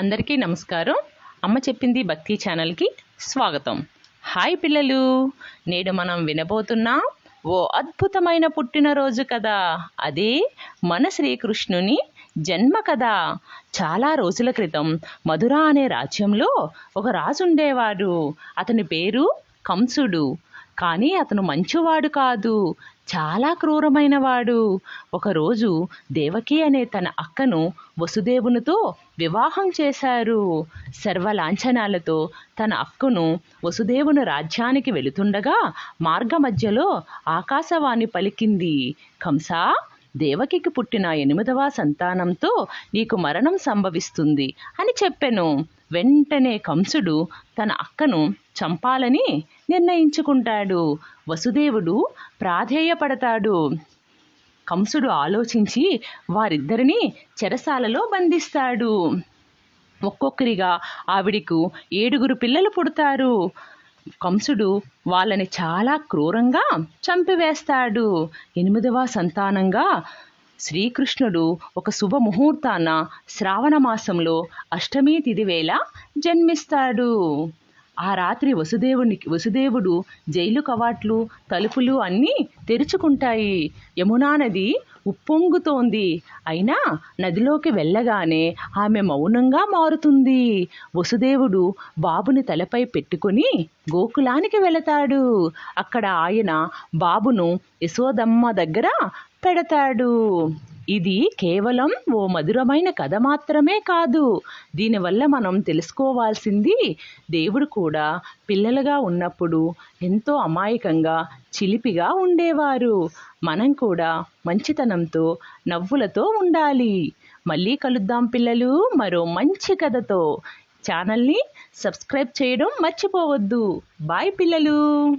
అందరికీ నమస్కారం. అమ్మ చెప్పింది భక్తి ఛానల్కి స్వాగతం. హాయ్ పిల్లలు నేడు మనం వినబోతున్నాం ఓ అద్భుతమైన పుట్టినరోజు కదా అదే మన శ్రీకృష్ణుని జన్మ కదా చాలా రోజుల క్రితం మధుర అనే రాజ్యంలో ఒక రాజు ఉండేవాడు. అతని పేరు కంసుడు. కానీ అతను మంచివాడు కాదు. చాలా క్రూరమైనవాడు. ఒకరోజు దేవకి అనే తన అక్కను వసుదేవునితో వివాహం చేశారు. సర్వలాంఛనాలతో తన అక్కను వసుదేవుని రాజ్యానికి వెళుతుండగా మార్గ మధ్యలో ఆకాశవాణి పలికింది. కంసా దేవకికి పుట్టిన ఎనిమిదవ సంతానంతో నీకు మరణం సంభవిస్తుంది అని చెప్పెను. వెంటనే కంసుడు తన అక్కను చంపాలని నిర్ణయించుకుంటాడు. వసుదేవుడు ప్రాధేయపడతాడు. కంసుడు ఆలోచించి వారిద్దరిని చెరసాలలో బంధిస్తాడు. ఒక్కొక్కరిగా ఆవిడకు ఏడుగురు పిల్లలు పుడతారు. కంసుడు వాళ్ళని చాలా క్రూరంగా చంపివేస్తాడు. ఎనిమిదవ సంతానంగా శ్రీకృష్ణుడు ఒక శుభముహూర్తాన శ్రావణ మాసంలో అష్టమి తిథి వేళ జన్మిస్తాడు. ఆ రాత్రి వసుదేవునికి వసుదేవుడు జైలు కవాట్లు తలుపులు అన్నీ తెరుచుకుంటాయి. యమునా నది ఉప్పొంగుతోంది. అయినా నదిలోకి వెళ్ళగానే ఆమె మౌనంగా మారుతుంది. వసుదేవుడు బాబుని తలపై పెట్టుకుని గోకులానికి వెళతాడు. అక్కడ ఆయన బాబును యశోదమ్మ దగ్గర పెడతాడు. ఇది కేవలం ఓ మధురమైన కథ మాత్రమే కాదు. దీనివల్ల మనం తెలుసుకోవాల్సింది దేవుడు కూడా పిల్లలుగా ఉన్నప్పుడు ఎంతో అమాయకంగా చిలిపిగా ఉండేవారు. మనం కూడా మంచితనంతో నవ్వులతో ఉండాలి. మళ్ళీ కలుద్దాం పిల్లలు మరో మంచి కథతో. ఛానల్ని సబ్స్క్రైబ్ చేయడం మర్చిపోవద్దు. బాయ్ పిల్లలు.